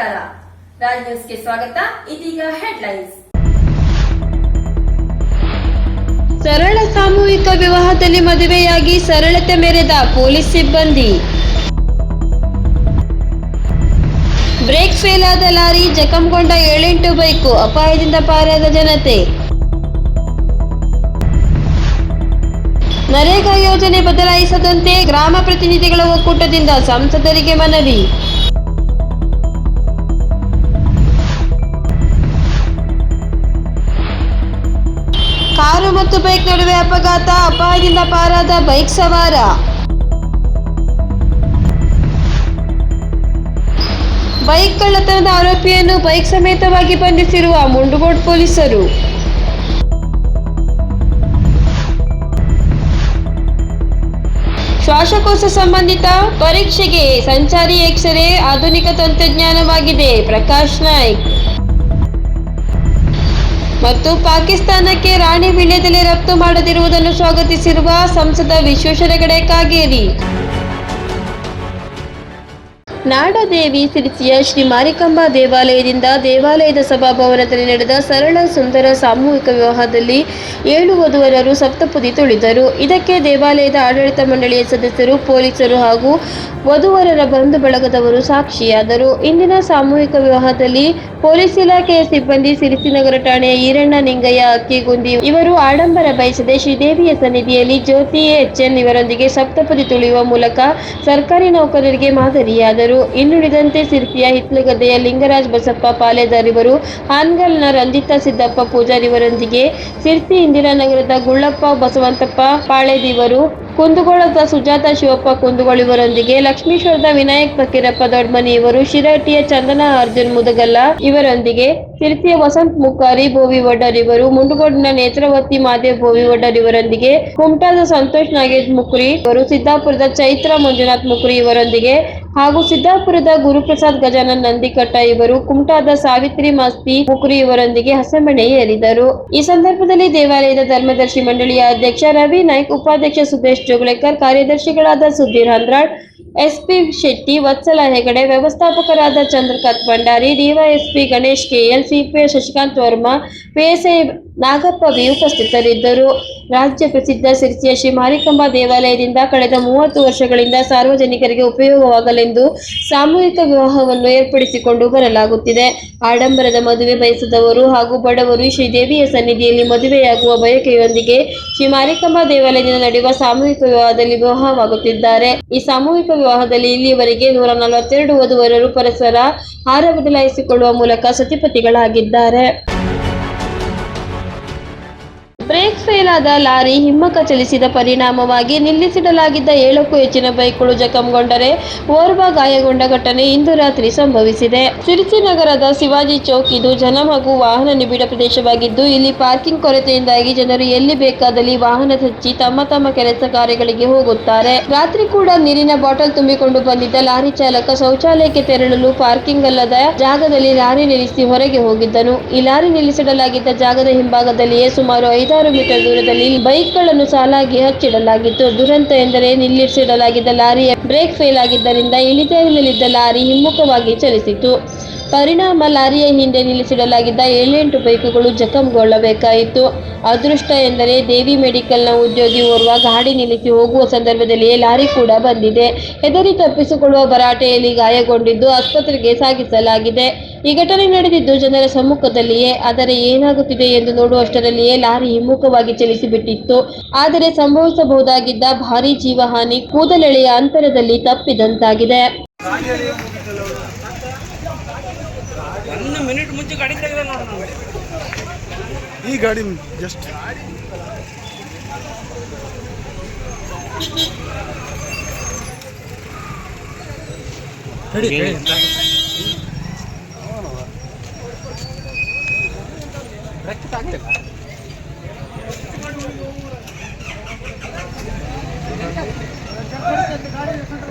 ನಮಸ್ಕಾರ. ರಾಜ್ ನ್ಯೂಸ್ಗೆ ಸ್ವಾಗತ. ಇದೀಗ ಹೆಡ್ಲೈನ್ಸ್. ಸರಳ ಸಾಮೂಹಿಕ ವಿವಾಹದಲ್ಲಿ ಮದುವೆಯಾಗಿ ಸರಳತೆ ಮೆರೆದ ಪೊಲೀಸ್ ಸಿಬ್ಬಂದಿ. ಬ್ರೇಕ್ ಫೇಲ್ ಆದ ಲಾರಿ ಜಖಂಗೊಂಡ ಏಳೆಂಟು ಬೈಕು ಅಪಾಯದಿಂದ ಪಾರಾದ ಜನತೆ. ನರೇಗಾ ಯೋಜನೆ ಬದಲಾಯಿಸದಂತೆ ಗ್ರಾಮ ಪ್ರತಿನಿಧಿಗಳ ಒಕ್ಕೂಟದಿಂದ ಸಂಸದರಿಗೆ ಮನವಿ. ಕಾರು ಮತ್ತು ಬೈಕ್ ನಡುವೆ ಅಪಘಾತ. ಅಪಾಯದಿಂದ ಪಾರಾದ ಬೈಕ್ ಸವಾರ. ಬೈಕ್ ಕಳ್ಳತನದ ಆರೋಪಿಯನ್ನು ಬೈಕ್ ಸಮೇತವಾಗಿ ಬಂಧಿಸಿರುವ ಮುಂಡಗೋಡ್ ಪೊಲೀಸರು. ಶ್ವಾಸಕೋಶ ಸಂಬಂಧಿತ ಪರೀಕ್ಷೆಗೆ ಸಂಚಾರಿ ಎಕ್ಸರೆ ಆಧುನಿಕ ತಂತ್ರಜ್ಞಾನವಾಗಿದೆ. ಪ್ರಕಾಶ್ ನಾಯ್ಕ್. ಮತ್ತು ಪಾಕಿಸ್ತಾನಕ್ಕೆ ರಾಣಿ ವೀಳ್ಯದೆಲೆ ರಫ್ತು ಮಾಡದಿರುವುದನ್ನು ಸ್ವಾಗತಿಸಿರುವ ಸಂಸದ ವಿಶ್ವೇಶ್ವರ ಹೆಗಡೆ ಕಾಗೇರಿ. ನಾಡದೇವಿ ಸಿರಿಸಿಯ ಶ್ರೀ ಮಾರಿಕಾಂಬಾ ದೇವಾಲಯದಿಂದ ದೇವಾಲಯದ ಸಭಾಭವನದಲ್ಲಿ ನಡೆದ ಸರಳ ಸುಂದರ ಸಾಮೂಹಿಕ ವಿವಾಹದಲ್ಲಿ ಏಳು ವಧುವರರು ಸಪ್ತಪದಿ ತುಳಿದರು. ಇದಕ್ಕೆ ದೇವಾಲಯದ ಆಡಳಿತ ಮಂಡಳಿಯ ಸದಸ್ಯರು, ಪೊಲೀಸರು ಹಾಗೂ ವಧುವರರ ಬಂಧು ಬಳಗದವರು ಸಾಕ್ಷಿಯಾದರು. ಇಂದಿನ ಸಾಮೂಹಿಕ ವಿವಾಹದಲ್ಲಿ ಪೊಲೀಸ್ ಇಲಾಖೆಯ ಸಿಬ್ಬಂದಿ ಸಿರಿಸಿನಗರ ಠಾಣೆಯ ಈರಣ್ಣ ನಿಂಗಯ್ಯ ಅಕ್ಕಿಗುಂದಿ ಇವರು ಆಡಂಬರ ಬಯಸದೆ ಶ್ರೀದೇವಿಯ ಸನ್ನಿಧಿಯಲ್ಲಿ ಜ್ಯೋತಿ ಎಚ್ಎನ್ ಇವರೊಂದಿಗೆ ಸಪ್ತಪದಿ ತುಳಿಯುವ ಮೂಲಕ ಸರ್ಕಾರಿ ನೌಕರರಿಗೆ ಮಾದರಿಯಾದರು. ಇನ್ನುಳಿದಂತೆ ಸಿರ್ಪಿಯ ಹಿತ್ಲಗದ್ದೆಯ ಲಿಂಗರಾಜ್ ಬಸಪ್ಪ, ಪಾಲೆದಾರಿವರು, ಹಾನ್ಗಲ್ನ ರಂಜಿತಾ ಸಿದ್ದಪ್ಪ ಪೂಜಾರಿ ಇವರೊಂದಿಗೆ ಸಿರ್ಸಿ ಇಂದಿರಾನಗರದ ಗುಳ್ಳಪ್ಪ ಬಸವಂತಪ್ಪ ಪಾಳೆದಿವರು ಕುಂದಗೋಳದ ಸುಜಾತ ಶಿವಪ್ಪ ಕುಂದಗೋಳ ಇವರೊಂದಿಗೆ ಲಕ್ಷ್ಮೀಶ್ವರದ ವಿನಾಯಕ್ ಫಕೀರಪ್ಪ ದೊಡ್ಮನಿ ಇವರು ಶಿರಹಟ್ಟಿಯ ಚಂದನ ಅರ್ಜುನ್ ಮುದಗಲ್ಲ ಇವರೊಂದಿಗೆ ಸಿರ್ಸಿಯ ವಸಂತ್ ಮುಕ್ಕಾರಿ ಬೋವಿ ವಡ್ಡರ್ ಇವರು ಮುಂಡಗೋಡಿನ ನೇತ್ರಾವತಿ ಮಾದೇವ್ ಬೋವಿ ವಡ್ಡರ್ ಇವರೊಂದಿಗೆ ಕುಮಟಾದ ಸಂತೋಷ್ ನಾಗೇಶ್ ಮುಕ್ರಿ ಇವರು ಸಿದ್ದಾಪುರದ ಚೈತ್ರ ಮಂಜುನಾಥ್ ಮುಕ್ರಿ ಇವರೊಂದಿಗೆ ಹಾಗೂ ಸಿದ್ದಾಪುರದ ಗುರುಪ್ರಸಾದ್ ಗಜಾನನ್ ನಂದಿಕಟ್ಟ ಇವರು, ಕುಮಟಾದ ಸಾವಿತ್ರಿ ಮಾಸ್ತಿ ಮುಕ್ರಿ ಇವರೊಂದಿಗೆ ಹಸೆಮಣೆ ಏರಿದರು. ಈ ಸಂದರ್ಭದಲ್ಲಿ ದೇವಾಲಯದ ಧರ್ಮದರ್ಶಿ ಮಂಡಳಿಯ ಅಧ್ಯಕ್ಷ ರವಿ ನಾಯ್ಕ್, ಉಪಾಧ್ಯಕ್ಷ ಸುದೇಶ್ ಜೋಗಳೇಕರ್ ಕಾರ್ಯದರ್ಶಿಗಳಾದ Sudhir Handral SP Shetty, Vatsala Hegde, ವ್ಯವಸ್ಥಾಪಕರಾದ Chandrakant Bhandari, DySP Ganesh KL, CPI Shashikant Varma PSI Nagappa ಉಪಸ್ಥಿತರಿದ್ದರು ರಾಜ್ಯ ಪ್ರಸಿದ್ಧ ಸಿರಿಸಿಯ ಶ್ರೀ ಮಾರಿಕಂಬ ದೇವಾಲಯದಿಂದ ಕಳೆದ ಮೂವತ್ತು ವರ್ಷಗಳಿಂದ ಸಾರ್ವಜನಿಕರಿಗೆ ಉಪಯೋಗವಾಗಲೆಂದು ಸಾಮೂಹಿಕ ವಿವಾಹವನ್ನು ಏರ್ಪಡಿಸಿಕೊಂಡು ಬರಲಾಗುತ್ತಿದೆ. ಆಡಂಬರದ ಮದುವೆ ಬಯಸದವರು ಹಾಗೂ ಬಡವರು ಶ್ರೀದೇವಿಯ ಸನ್ನಿಧಿಯಲ್ಲಿ ಮದುವೆಯಾಗುವ ಬಯಕೆಯೊಂದಿಗೆ ಶ್ರೀ ಮಾರಿಕಂಬ ದೇವಾಲಯದಿಂದ ನಡೆಯುವ ಸಾಮೂಹಿಕ ವಿವಾಹದಲ್ಲಿ ವಿವಾಹವಾಗುತ್ತಿದ್ದಾರೆ. ಈ ಸಾಮೂಹಿಕ ವಿವಾಹದಲ್ಲಿ ಇಲ್ಲಿಯವರೆಗೆ ನೂರ ನಲವತ್ತೆರಡು ವಧುವರರು ಪರಸ್ಪರ ಹಾರ ಬದಲಾಯಿಸಿಕೊಳ್ಳುವ ಮೂಲಕ ಸತಿಪತಿಗಳಾಗಿದ್ದಾರೆ. ಫೇಲ್ ಲಾರಿ ಹಿಮ್ಮಕ ಚಲಿಸಿದ ಪರಿಣಾಮವಾಗಿ ನಿಲ್ಲಿಸಿಡಲಾಗಿದ್ದ ಏಳಕ್ಕೂ ಹೆಚ್ಚಿನ ಬೈಕ್ಗಳು ಜಖಂಗೊಂಡರೆ, ಓರ್ವ ಗಾಯಗೊಂಡ ಘಟನೆ ಇಂದು ರಾತ್ರಿ ಸಂಭವಿಸಿದೆ. ಸಿರಿಸಿ ನಗರದ ಶಿವಾಜಿ ಚೌಕ್ ಇದು ಜನ ಹಾಗೂ ವಾಹನ ನಿಬಿಡ ಪ್ರದೇಶವಾಗಿದ್ದು, ಇಲ್ಲಿ ಪಾರ್ಕಿಂಗ್ ಕೊರತೆಯಿಂದಾಗಿ ಜನರು ಎಲ್ಲಿ ಬೇಕಾದಲ್ಲಿ ವಾಹನ ಹಚ್ಚಿ ತಮ್ಮ ತಮ್ಮ ಕೆಲಸ ಕಾರ್ಯಗಳಿಗೆ ಹೋಗುತ್ತಾರೆ. ರಾತ್ರಿ ಕೂಡ ನೀರಿನ ಬಾಟಲ್ ತುಂಬಿಕೊಂಡು ಬಂದಿದ್ದ ಲಾರಿ ಚಾಲಕ ಶೌಚಾಲಯಕ್ಕೆ ತೆರಳಲು ಪಾರ್ಕಿಂಗ್ ಅಲ್ಲದ ಜಾಗದಲ್ಲಿ ಲಾರಿ ನಿಲ್ಲಿಸಿ ಹೊರಗೆ ಹೋಗಿದ್ದನು. ಈ ಲಾರಿ ನಿಲ್ಲಿಸಿಡಲಾಗಿದ್ದ ಜಾಗದ ಹಿಂಭಾಗದಲ್ಲಿಯೇ ಸುಮಾರು ಐದಾರು ಮೀಟರ್ ದೂರದಲ್ಲಿ ಬೈಕ್ಗಳನ್ನು ಸಾಲಾಗಿ ಹಚ್ಚಿಡಲಾಗಿತ್ತು. ದುರಂತ ಎಂದರೆ ನಿಲ್ಲಿಸಿಡಲಾಗಿದ್ದ ಲಾರಿಯ ಬ್ರೇಕ್ ಫೇಲ್ ಆಗಿದ್ದರಿಂದ ಇಳಿಜಾರಿನಲ್ಲಿದ್ದ ಲಾರಿ ಹಿಮ್ಮುಖವಾಗಿ ಚಲಿಸಿತು ಪರಿಣಾಮ ಲಾರಿಯ ಹಿಂದೆ ನಿಲ್ಲಿಸಿಡಲಾಗಿದ್ದ ಏಳೆಂಟು ಬೈಕುಗಳು ಜಖಂಗೊಳ್ಳಬೇಕಾಯಿತು. ಅದೃಷ್ಟ ಎಂದರೆ ದೇವಿ ಮೆಡಿಕಲ್ನ ಉದ್ಯೋಗಿ ಓರ್ವ ಗಾಡಿ ನಿಲ್ಲಿಸಿ ಹೋಗುವ ಸಂದರ್ಭದಲ್ಲಿಯೇ ಲಾರಿ ಕೂಡ ಬಂದಿದೆ. ಹೆದರಿ ತಪ್ಪಿಸಿಕೊಳ್ಳುವ ಭರಾಟೆಯಲ್ಲಿ ಗಾಯಗೊಂಡಿದ್ದು ಆಸ್ಪತ್ರೆಗೆ ಸಾಗಿಸಲಾಗಿದೆ. ಈ ಘಟನೆ ನಡೆದಿದ್ದು ಜನರ ಸಮ್ಮುಖದಲ್ಲಿಯೇ, ಆದರೆ ಏನಾಗುತ್ತಿದೆ ಎಂದು ನೋಡುವಷ್ಟರಲ್ಲಿಯೇ ಲಾರಿ ಹಿಮ್ಮುಖವಾಗಿ ಚಲಿಸಿಬಿಟ್ಟಿತ್ತು. ಆದರೆ ಸಂಭವಿಸಬಹುದಾಗಿದ್ದ ಭಾರೀ ಜೀವಹಾನಿ ಕೂದಲೆಳೆಯ ಅಂತರದಲ್ಲಿ ತಪ್ಪಿದಂತಾಗಿದೆ. ಮಿನಿಟ್ ಮುಂಚೆ ಗಾಡಿ ತೆಗೆದ ನೋಡ ನಾನು ಈ ಗಾಡಿ ಜಸ್ಟ್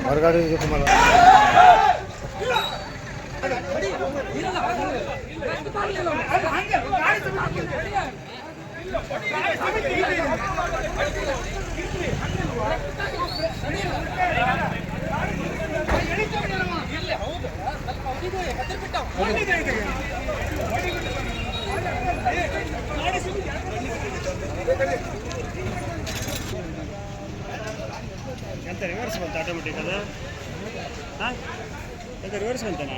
ಹೊರಗಡೆ ಇದು ಎಂತ ರಿವರ್ಸ್ ಬಂತು ಆಟೋಮೆಟಿಕ್ ಅದ? ಹಾಂ? ಎಂತ ರಿವರ್ಸ್ ಬಂತಾನೆ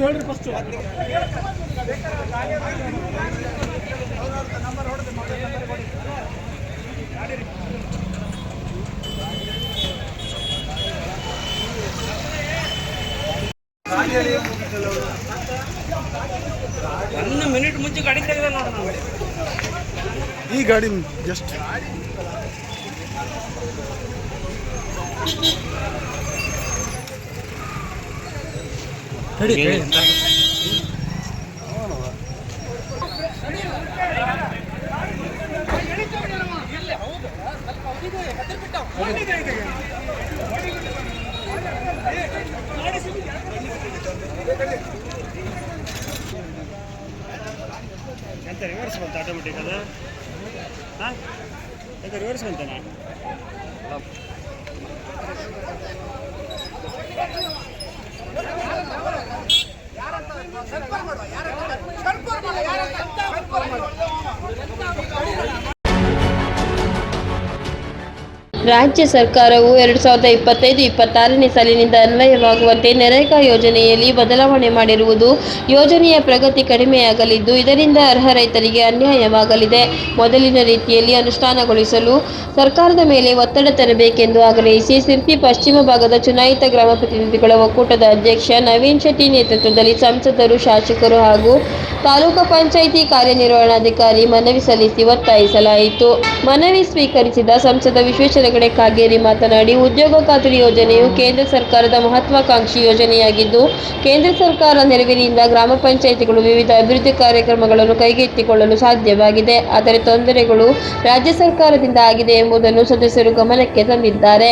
ಗಾಡಿ ಫಸ್ಟ್ ಒಂದು ಮಿನಿಟ್ ಮುಂಚೆ ಗಾಡಿ ತೆಗೆದ ನೋಡಿ ನಾನು ಈ ಗಾಡಿ ಜಸ್ಟ್ ಎಂತ ರಿವರ್ಸ್ ಬಂತು ಆಟೋಮೆಟಿಕ್ ಅದು? ಹಾಂ ಯಾಕೆ ರಿವರ್ಸ್ ಬಂತಾನೆ ರಾಜ್ಯ ಸರ್ಕಾರವು ಎರಡು ಸಾವಿರದ ಇಪ್ಪತ್ತೈದು, ಇಪ್ಪತ್ತಾರನೇ ಸಾಲಿನಿಂದ ಅನ್ವಯವಾಗುವಂತೆ ನರೇಗಾ ಯೋಜನೆಯಲ್ಲಿ ಬದಲಾವಣೆ ಮಾಡಿರುವುದು ಯೋಜನೆಯ ಪ್ರಗತಿ ಕಡಿಮೆಯಾಗಲಿದ್ದು, ಇದರಿಂದ ಅರ್ಹ ರೈತರಿಗೆ ಅನ್ಯಾಯವಾಗಲಿದೆ. ಮೊದಲಿನ ರೀತಿಯಲ್ಲಿ ಅನುಷ್ಠಾನಗೊಳಿಸಲು ಸರ್ಕಾರದ ಮೇಲೆ ಒತ್ತಡ ತರಬೇಕೆಂದು ಆಗ್ರಹಿಸಿ ಸಿರ್ಪಿ ಪಶ್ಚಿಮ ಭಾಗದ ಚುನಾಯಿತ ಗ್ರಾಮ ಪ್ರತಿನಿಧಿಗಳ ಒಕ್ಕೂಟದ ಅಧ್ಯಕ್ಷ ನವೀನ್ ಶೆಟ್ಟಿ ನೇತೃತ್ವದಲ್ಲಿ ಸಂಸದರು, ಶಾಸಕರು ಹಾಗೂ ತಾಲೂಕು ಪಂಚಾಯಿತಿ ಕಾರ್ಯನಿರ್ವಹಣಾಧಿಕಾರಿ ಮನವಿ ಸಲ್ಲಿಸಿ ಒತ್ತಾಯಿಸಲಾಯಿತು. ಮನವಿ ಸ್ವೀಕರಿಸಿದ ಸಂಸದ ವಿಶ್ವೇಶ್ವರ ಹೆಗಡೆ ಕಾಗೇರಿ ಮಾತನಾಡಿ, ಉದ್ಯೋಗ ಖಾತ್ರಿ ಯೋಜನೆಯು ಕೇಂದ್ರ ಸರ್ಕಾರದ ಮಹತ್ವಾಕಾಂಕ್ಷಿ ಯೋಜನೆಯಾಗಿದ್ದು, ಕೇಂದ್ರ ಸರ್ಕಾರ ನೆರವಿನಿಂದ ಗ್ರಾಮ ಪಂಚಾಯಿತಿಗಳು ವಿವಿಧ ಅಭಿವೃದ್ಧಿ ಕಾರ್ಯಕ್ರಮಗಳನ್ನು ಕೈಗೆತ್ತಿಕೊಳ್ಳಲು ಸಾಧ್ಯವಾಗಿದೆ. ಆದರೆ ತೊಂದರೆಗಳು ರಾಜ್ಯ ಸರ್ಕಾರದಿಂದ ಆಗಿದೆ ಎಂಬುದನ್ನು ಸದಸ್ಯರು ಗಮನಕ್ಕೆ ತಂದಿದ್ದಾರೆ.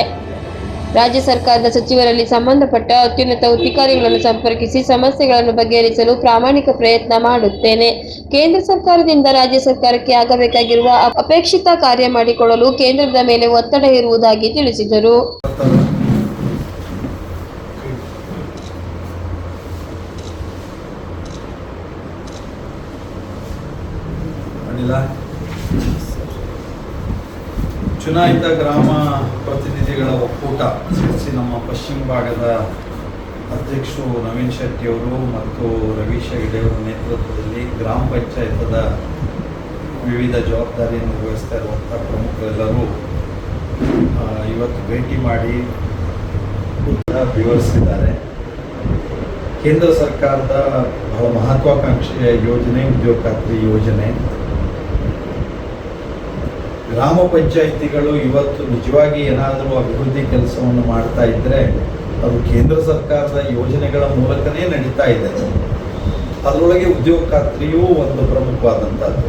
ರಾಜ್ಯ ಸರ್ಕಾರದ ಸಚಿವರಲ್ಲಿ ಸಂಬಂಧಪಟ್ಟ ಅತ್ಯುನ್ನತ ಅಧಿಕಾರಿಗಳನ್ನು ಸಂಪರ್ಕಿಸಿ ಸಮಸ್ಯೆಗಳನ್ನು ಬಗೆಹರಿಸಲು ಪ್ರಾಮಾಣಿಕ ಪ್ರಯತ್ನ ಮಾಡುತ್ತೇನೆ. ಕೇಂದ್ರ ಸರ್ಕಾರದಿಂದ ರಾಜ್ಯ ಸರ್ಕಾರಕ್ಕೆ ಆಗಬೇಕಾಗಿರುವ ಅಪ್- ಅಪೇಕ್ಷಿತ ಕಾರ್ಯ ಮಾಡಿಕೊಳ್ಳಲು ಕೇಂದ್ರದ ಮೇಲೆ ಒತ್ತಡ ಇರುವುದಾಗಿ ತಿಳಿಸಿದರು. ಚುನಾಯಿತ ಗ್ರಾಮ ಪ್ರತಿನಿಧಿಗಳ ಒಕ್ಕೂಟ. ಪಶ್ಚಿಮ ಭಾಗದ ಅಧ್ಯಕ್ಷರು ನವೀನ್ ಶೆಟ್ಟಿಯವರು ಮತ್ತು ರವೀಶ್ ಹೆಗಡೆಯವರ ನೇತೃತ್ವದಲ್ಲಿ ಗ್ರಾಮ ಪಂಚಾಯತದ ವಿವಿಧ ಜವಾಬ್ದಾರಿಯನ್ನು ನಿರ್ವಹಿಸ್ತಾ ಇರುವಂಥ ಪ್ರಮುಖರೆಲ್ಲರೂ ಇವತ್ತು ಭೇಟಿ ಮಾಡಿ ವಿವರಿಸಿದ್ದಾರೆ. ಕೇಂದ್ರ ಸರ್ಕಾರದ ಮಹತ್ವಾಕಾಂಕ್ಷೆಯ ಯೋಜನೆ ಉದ್ಯೋಗ ಖಾತ್ರಿ ಯೋಜನೆ ಗ್ರಾಮ ಪಂಚಾಯಿತಿಗಳು ಇವತ್ತು ನಿಜವಾಗಿ ಏನಾದರೂ ಅಭಿವೃದ್ಧಿ ಕೆಲಸವನ್ನು ಮಾಡ್ತಾ ಇದ್ದರೆ ಅದು ಕೇಂದ್ರ ಸರ್ಕಾರದ ಯೋಜನೆಗಳ ಮೂಲಕನೇ ನಡೀತಾ ಇದೆ. ಅದರೊಳಗೆ ಉದ್ಯೋಗ ಖಾತ್ರಿಯೂ ಒಂದು ಪ್ರಮುಖವಾದಂಥದ್ದು.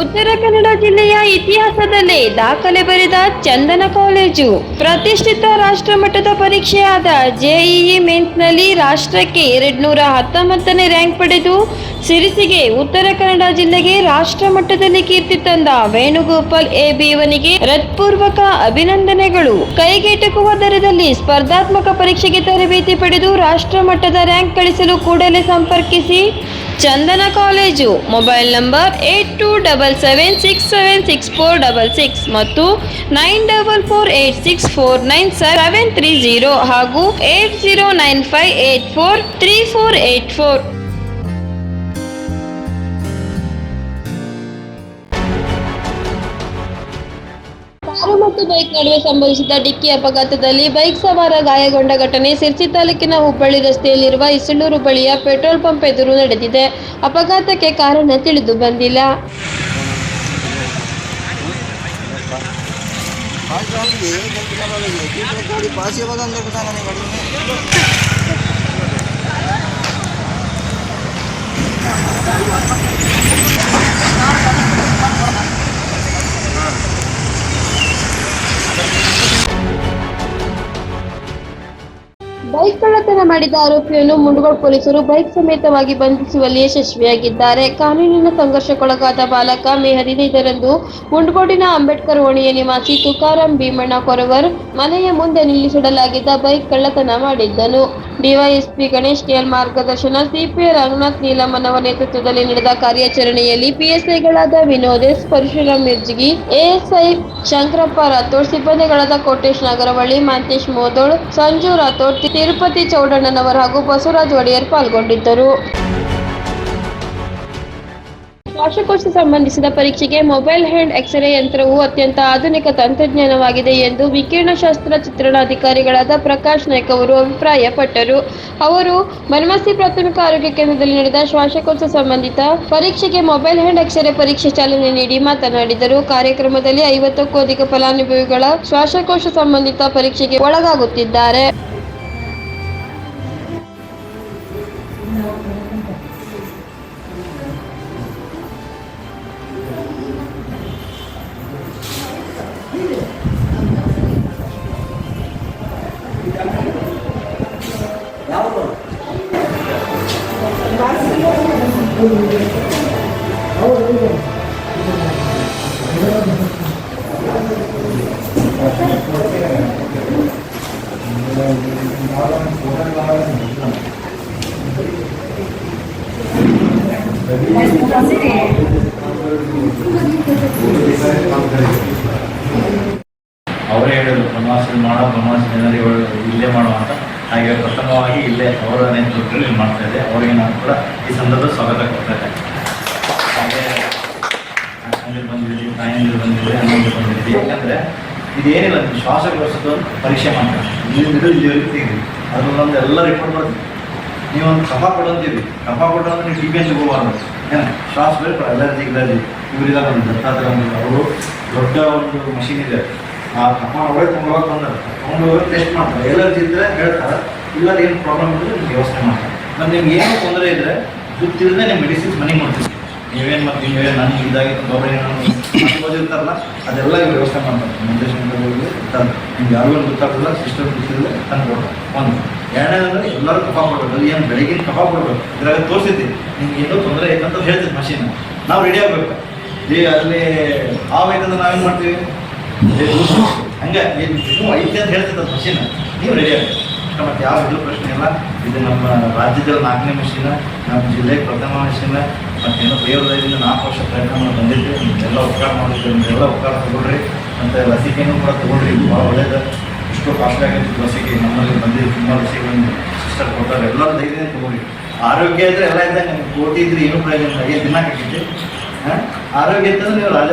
ಉತ್ತರ ಕನ್ನಡ ಜಿಲ್ಲೆಯ ಇತಿಹಾಸದಲ್ಲೇ ದಾಖಲೆ ಬರೆದ ಚಂದನ ಕಾಲೇಜು. ಪ್ರತಿಷ್ಠಿತ ರಾಷ್ಟ್ರಮಟ್ಟದ ಪರೀಕ್ಷೆಯಾದ ಜೆಇಇ ಮೇನ್ಸ್ನಲ್ಲಿ ರಾಷ್ಟ್ರಕ್ಕೆ ಎರಡ್ನೂರ ಹತ್ತೊಂಬತ್ತನೇ ರ್ಯಾಂಕ್ ಪಡೆದು ಸಿರಿಸಿಗೆ ಉತ್ತರ ಕನ್ನಡ ಜಿಲ್ಲೆಗೆ ರಾಷ್ಟ್ರ ಮಟ್ಟದಲ್ಲಿ ಕೀರ್ತಿ ತಂದ ವೇಣುಗೋಪಾಲ್ ಎ ಬಿವನಿಗೆ ಹೃತ್ಪೂರ್ವಕ ಅಭಿನಂದನೆಗಳು. ಕೈಗೆಟಕುವ ದರದಲ್ಲಿ ಸ್ಪರ್ಧಾತ್ಮಕ ಪರೀಕ್ಷೆಗೆ ತರಬೇತಿ ಪಡೆದು ರಾಷ್ಟ್ರ ಮಟ್ಟದ ರ್ಯಾಂಕ್ ಗಳಿಸಲು ಕೂಡಲೇ ಸಂಪರ್ಕಿಸಿ Chandana college. Mobile number eight two double seven six seven six four double six ಮತ್ತು nine double four eight six four nine seven three zero ಹಾಗೂ eight zero nine five eight four three four eight four. ಮತ್ತು bike ನಡುವೆ ಸಂಭವಿಸಿದ ಡಿಕ್ಕಿ ಅಪಘಾತದಲ್ಲಿ bike ಸವಾರ ಗಾಯಗೊಂಡ ಘಟನೆ ಸಿರ್ಸಿ ತಾಲೂಕಿನ ಹುಬ್ಬಳ್ಳಿ ರಸ್ತೆಯಲ್ಲಿರುವ ಇಸಳೂರು ಬಳಿಯ ಪೆಟ್ರೋಲ್ ಪಂಪ್ ಎದುರು ನಡೆದಿದೆ. ಅಪಘಾತಕ್ಕೆ ಕಾರಣ ತಿಳಿದು ಬಂದಿಲ್ಲ. ಬೈಕ್ ಕಳ್ಳತನ ಮಾಡಿದ ಆರೋಪಿಯನ್ನು ಮುಂಡಗೋಡ್ ಪೊಲೀಸರು ಬೈಕ್ ಸಮೇತವಾಗಿ ಬಂಧಿಸುವಲ್ಲಿ ಯಶಸ್ವಿಯಾಗಿದ್ದಾರೆ. ಕಾನೂನಿನ ಸಂಘರ್ಷಕ್ಕೊಳಗಾದ ಬಾಲಕ ಮೇ ಹದಿನೈದರಂದು ಮುಂಡಗೋಡಿನ ಅಂಬೇಡ್ಕರ್ ಓಣಿಯ ನಿವಾಸಿ ತುಕಾರಾಂ ಭೀಮಣ್ಣ ಕೊರವರ್ ಮನೆಯ ಮುಂದೆ ನಿಲ್ಲಿಸಿಡಲಾಗಿದ್ದ ಬೈಕ್ ಕಳ್ಳತನ ಮಾಡಿದ್ದನು. ಡಿವೈಎಸ್ಪಿ ಗಣೇಶ್ ಕೆಎಲ್ ಮಾರ್ಗದರ್ಶನ, ಸಿಪಿಐ ರಂಗನಾಥ್ ನೀಲಮ್ಮನವರ ನೇತೃತ್ವದಲ್ಲಿ ನಡೆದ ಕಾರ್ಯಾಚರಣೆಯಲ್ಲಿ ಪಿಎಸ್ಐಗಳಾದ ವಿನೋದ್ ಎಸ್ ಪರಶುರಾಮ್ ಮಿರ್ಜಿಗಿ, ಎಎಸ್ಐ ಶಂಕರಪ್ಪ ರಾಥೋಡ್, ಸಿಬ್ಬಂದಿಗಳಾದ ಕೋಟೇಶ್ ನಾಗರವಳ್ಳಿ, ಮಾಂತೇಶ್ ಮೋದೋಳ್, ಸಂಜು ರಾಥೋಡ್ ತಿರುಪತಿ ಚೌಡಣ್ಣನವರ್ ಹಾಗೂ ಬಸವರಾಜ್ ಒಡೆಯರ್ ಪಾಲ್ಗೊಂಡಿದ್ದರು. ಶ್ವಾಸಕೋಶ ಸಂಬಂಧಿಸಿದ ಪರೀಕ್ಷೆಗೆ ಮೊಬೈಲ್ ಹ್ಯಾಂಡ್ ಎಕ್ಸ್ರೇ ಯಂತ್ರವು ಅತ್ಯಂತ ಆಧುನಿಕ ತಂತ್ರಜ್ಞಾನವಾಗಿದೆ ಎಂದು ವಿಕಿರಣಶಾಸ್ತ್ರ ಚಿತ್ರಣಾಧಿಕಾರಿಗಳಾದ ಪ್ರಕಾಶ್ ನಾಯ್ಕ್ ಅವರು ಅಭಿಪ್ರಾಯಪಟ್ಟರು. ಅವರು ಬನವಾಸಿ ಪ್ರಾಥಮಿಕ ಆರೋಗ್ಯ ಕೇಂದ್ರದಲ್ಲಿ ನಡೆದ ಶ್ವಾಸಕೋಶ ಸಂಬಂಧಿತ ಪರೀಕ್ಷೆಗೆ ಮೊಬೈಲ್ ಹ್ಯಾಂಡ್ ಎಕ್ಸ್ರೇ ಪರೀಕ್ಷೆ ಚಾಲನೆ ನೀಡಿ ಮಾತನಾಡಿದರು. ಕಾರ್ಯಕ್ರಮದಲ್ಲಿ ಐವತ್ತಕ್ಕೂ ಅಧಿಕ ಫಲಾನುಭವಿಗಳ ಶ್ವಾಸಕೋಶ ಸಂಬಂಧಿತ ಪರೀಕ್ಷೆಗೆ ಒಳಗಾಗುತ್ತಿದ್ದಾರೆ. ಅವರೇ ಹೇಳಿದ್ರು ಪ್ರವಾಸ ಮಾಡೋ ಪ್ರವಾಸ ಜನರಿಗೆ ಇಲ್ಲೇ ಮಾಡೋ ಅಂತ ಹಾಗೆ ಪ್ರಥಮವಾಗಿ ಇಲ್ಲೇ ಅವರ ನೇತೃತ್ವದಲ್ಲಿ ಮಾಡ್ತಾ ಇದೆ ಅವರಿಗೆ ನಾನು ಕೂಡ ಈ ಸಂದರ್ಭ ಸ್ವಾಗತ ಕೊಡ್ತಾ ಇದೆ ಹಾಗೆ ಬಂದಿದ್ದೀವಿ ತಾಯಂದಿರು ಬಂದಿದ್ದೀವಿ ಅಣ್ಣಂದಿರು ಬಂದಿದ್ದೀವಿ ಯಾಕಂದರೆ ಇದೇನಿಲ್ಲ ಶ್ವಾಸಕೋಶದ ಒಂದು ಪರೀಕ್ಷೆ ಮಾಡ್ತಾರೆ. ಇಲ್ಲಿಂದ ಇಲ್ಲಿವರೆಗೆ ಅದ್ರಲ್ಲಿ ಅದರಲ್ಲೊಂದು ಎಲ್ಲ ರಿಪೋರ್ಟ್ ಬರ್ತೀವಿ ನೀವು ಒಂದು ಕಫ ಕೊಡಂತೀವಿ ಕಫ ಕೊಟ್ಟು ನೀವು ಟಿ ಬಿ ಎಸ್ ಹೋಗಬಾರ್ದು. ಏನು? ಶ್ವಾಸ ಬೇರೆ ಅಲರ್ಜಿ ಗಿಲರ್ಜಿ ಇವರಿದ್ದಾರೆ ಒಂದು ದತ್ತಾತ್ರ ಅವರು ದೊಡ್ಡ ಒಂದು ಮಷೀನ್ ಇದೆ. ಆ ಕಫ ಒಳಗೆ ತೊಗೊಂಡೋಗಿ ತೊಗೊಂಡು ಟೆಸ್ಟ್ ಮಾಡ್ತಾರೆ. ಎಲರ್ಜಿ ಇದ್ದರೆ ಹೇಳ್ತಾರೆ ಇಲ್ಲ ಏನು ಪ್ರಾಬ್ಲಮ್ ಇದ್ರೆ ನಿಮ್ಗೆ ವ್ಯವಸ್ಥೆ ಮಾಡ್ತಾರೆ. ಮತ್ತು ನಿಮ್ಗೆ ಏನು ತೊಂದರೆ ಇದ್ದರೆ ಗೊತ್ತಿಲ್ಲದೆ ನಿಮ್ಮ ಮೆಡಿಸಿನ್ಸ್ ಮನಿ ಮಾಡ್ತೀವಿ ನೀವೇನು ಮತ್ತು ನೀವೇನು ನನಗೆ ಇದಾಗಿ ಏನೋ ಓದಿರ್ತಾರಲ್ಲ ಅದೆಲ್ಲ ಇವ್ರು ವ್ಯವಸ್ಥೆ ಮಾಡ್ತಾರೆ. ಮೆಡಿಟೇಷನ್ ಇರ್ತಾರೆ ನಿಮ್ಗೆ ಯಾರಿಗೂ ಗೊತ್ತಾಗಲ್ಲ ಸಿಸ್ಟಮ್ ಗೊತ್ತಿಲ್ಲ ತಂದು ಕೊಡ್ತಾರೆ. ಒಂದು. ಎರಡನೇದಂದ್ರೆ ಎಲ್ಲರೂ ಕಫ ಕೊಡ್ಬೇಕು. ಅಲ್ಲಿ ಏನು ಬೆಳಗಿನ ಕಫ ಕೊಡ್ಬೇಕು. ಇದ್ರಾಗ ತೋರಿಸಿದ್ವಿ ನಿಮ್ಗೆ ಏನೋ ತೊಂದರೆ ಅಂತ ಹೇಳ್ತೀವಿ ಮಷೀನ್ ನಾವು ರೆಡಿ ಆಗಬೇಕು. ಈ ಅಲ್ಲಿ ಆವೈತಂದ್ರೆ ನಾವೇನು ಮಾಡ್ತೀವಿ. ಹಂಗೆ, ಏನು ಇನ್ನೂ ಐತೆ ಅಂತ ಹೇಳ್ತಿದ್ದ ಮಷೀನ್? ನೀವು ರೆಡಿ ಆಗಬೇಕು. ಮತ್ತು ಯಾವ ಇದು ಪ್ರಶ್ನೆ ಇಲ್ಲ. ಇದು ನಮ್ಮ ರಾಜ್ಯದಲ್ಲಿ ನಾಲ್ಕನೇ ಮಷೀನ್, ನಮ್ಮ ಜಿಲ್ಲೆಗೆ ಪ್ರಥಮ ಮಷೀನ್ ಮತ್ತೇನೋ ದೇವರದಿಂದ ನಾಲ್ಕು ವರ್ಷ ಪ್ರಯತ್ನ ಬಂದಿದ್ದೆ ಎಲ್ಲ ಉಪಕಾರ ಮಾಡಿದ್ದೆ ಎಲ್ಲ ಉಪಕಾರ ತಗೊಳ್ರಿ. ಮತ್ತು ಲಸಿಕೆನೂ ಕೂಡ ತಗೊಳ್ರಿ. ಇದು ಭಾಳ ಒಳ್ಳೇದು. ಇಷ್ಟು ಕಾಸ್ಟ್ಲಿ ಆಗಿತ್ತು ಲಸಿಕೆ ನಮ್ಮಲ್ಲಿ ಬಂದಿದ್ದು ತುಂಬ ಲಸಿಕೆಗಳನ್ನು ಸಿಸ್ಟರ್ ಕೊಡ್ತಾರೆ. ಎಲ್ಲರೂ ಧೈರ್ಯ ತಗೊಳ್ರಿ ಆರೋಗ್ಯ ಇದ್ರೆ ಎಲ್ಲ ಇದ್ದಾಗ. ನಿಮ್ಗೆ ಕೋಟಿ ಇದ್ರೆ ಏನು ಪ್ರಯೋಜನ ಇಲ್ಲ. ದಿನ ಹಾಂ? ಆರೋಗ್ಯ ಇತ್ತಂದ್ರೆ ನೀವು ರಾಜ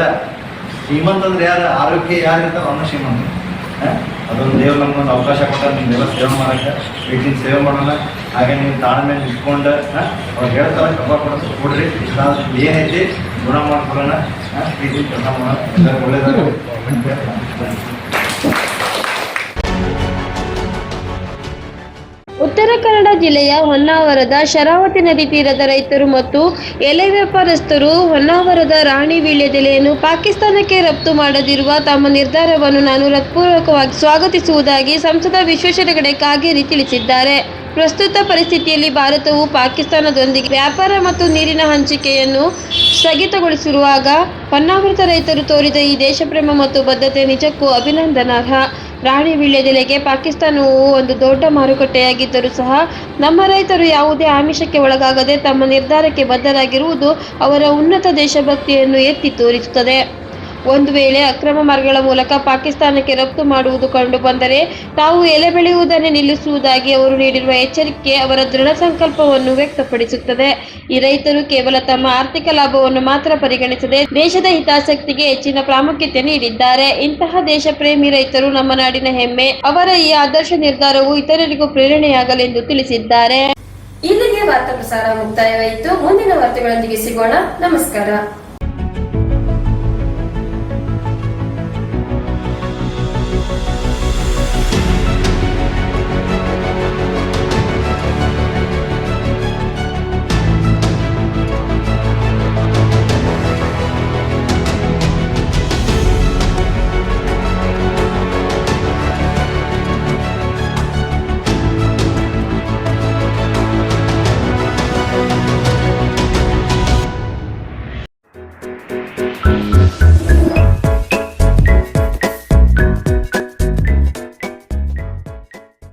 ಶ್ರೀಮಂತ ಅಂದ್ರೆ ಯಾರು? ಆರೋಗ್ಯ ಯಾರು ಇರ್ತಾವ ಅವನ ಶ್ರೀಮಂತ ಅದೊಂದು ದೇವ್ರು ನಮ್ಗೊಂದು ಅವಕಾಶ ಕೊಟ್ಟ ನಿಮ್ಗೆಲ್ಲ ಸೇವೆ ಮಾಡಕ್ಕೆ ವೀಟಿನ ಸೇವೆ ಮಾಡೋಣ ಹಾಗೆ ನೀವು ತಾಳ್ಮೆ ಹಾಂ? ಅವ್ರು ಹೇಳ್ತಾರೆ ಕಬ್ಬ ಕೊಡೋದು ಕೊಡ್ರಿ. ಏನೈತಿ ಗುಣ ಮಾಡ್ಕೊಳ್ಳೋಣ. ಪ್ರೀತಿ ಕೆಲಸ ಮಾಡೋಣ. ಒಳ್ಳೇದಾಗಲಿ. ಉತ್ತರ ಕನ್ನಡ ಜಿಲ್ಲೆಯ ಹೊನ್ನಾವರದ ಶರಾವತಿ ನದಿ ತೀರದ ರೈತರು ಮತ್ತು ಎಲೆ ವ್ಯಾಪಾರಸ್ಥರು ಹೊನ್ನಾವರದ ರಾಣಿ ವೀಳ್ಯದೆಲೆಯನ್ನು ಪಾಕಿಸ್ತಾನಕ್ಕೆ ರಫ್ತು ಮಾಡದಿರುವ ತಮ್ಮ ನಿರ್ಧಾರವನ್ನು ನಾನು ಹೃತ್ಪೂರ್ವಕವಾಗಿ ಸ್ವಾಗತಿಸುವುದಾಗಿ ಸಂಸದ ವಿಶ್ವೇಶ್ವರ ಹೆಗಡೆ ಕಾಗೇರಿ ತಿಳಿಸಿದ್ದಾರೆ. ಪ್ರಸ್ತುತ ಪರಿಸ್ಥಿತಿಯಲ್ಲಿ ಭಾರತವು ಪಾಕಿಸ್ತಾನದೊಂದಿಗೆ ವ್ಯಾಪಾರ ಮತ್ತು ನೀರಿನ ಹಂಚಿಕೆಯನ್ನು ಸ್ಥಗಿತಗೊಳಿಸಿರುವಾಗ ಹೊನ್ನಾವರದ ರೈತರು ತೋರಿದ ಈ ದೇಶಪ್ರೇಮ ಮತ್ತು ಬದ್ಧತೆ ನಿಜಕ್ಕೂ ಅಭಿನಂದನಾರ್ಹ. ರಾಣಿ ವೀಳ್ಯದೆಲೆಗೆ ಪಾಕಿಸ್ತಾನವು ಒಂದು ದೊಡ್ಡ ಮಾರುಕಟ್ಟೆಯಾಗಿದ್ದರೂ ಸಹ ನಮ್ಮ ರೈತರು ಯಾವುದೇ ಆಮಿಷಕ್ಕೆ ಒಳಗಾಗದೆ ತಮ್ಮ ನಿರ್ಧಾರಕ್ಕೆ ಬದ್ಧರಾಗಿರುವುದು ಅವರ ಉನ್ನತ ದೇಶಭಕ್ತಿಯನ್ನು ಎತ್ತಿ ತೋರಿಸುತ್ತದೆ. ಒಂದು ವೇಳೆ ಅಕ್ರಮ ಮಾರ್ಗಗಳ ಮೂಲಕ ಪಾಕಿಸ್ತಾನಕ್ಕೆ ರಫ್ತು ಮಾಡುವುದು ಕಂಡು ಬಂದರೆ ತಾವು ಎಲೆ ಬೆಳೆಯುವುದನ್ನೇ ನಿಲ್ಲಿಸುವುದಾಗಿ ಅವರು ನೀಡಿರುವ ಎಚ್ಚರಿಕೆ ಅವರ ದೃಢ ಸಂಕಲ್ಪವನ್ನು ವ್ಯಕ್ತಪಡಿಸುತ್ತದೆ. ಈ ರೈತರು ಕೇವಲ ತಮ್ಮ ಆರ್ಥಿಕ ಲಾಭವನ್ನು ಮಾತ್ರ ಪರಿಗಣಿಸದೆ ದೇಶದ ಹಿತಾಸಕ್ತಿಗೆ ಹೆಚ್ಚಿನ ಪ್ರಾಮುಖ್ಯತೆ ನೀಡಿದ್ದಾರೆ. ಇಂತಹ ದೇಶ ಪ್ರೇಮಿ ರೈತರು ನಮ್ಮ ನಾಡಿನ ಹೆಮ್ಮೆ. ಅವರ ಈ ಆದರ್ಶ ನಿರ್ಧಾರವು ಇತರರಿಗೂ ಪ್ರೇರಣೆಯಾಗಲೆಂದು ತಿಳಿಸಿದ್ದಾರೆ. ಇಲ್ಲಿಗೆ ವಾರ್ತಾ ಪ್ರಸಾರ ಮುಕ್ತಾಯವಾಯಿತು. ಮುಂದಿನ ವಾರ್ತೆಗಳೊಂದಿಗೆ ಸಿಗೋಣ. ನಮಸ್ಕಾರ.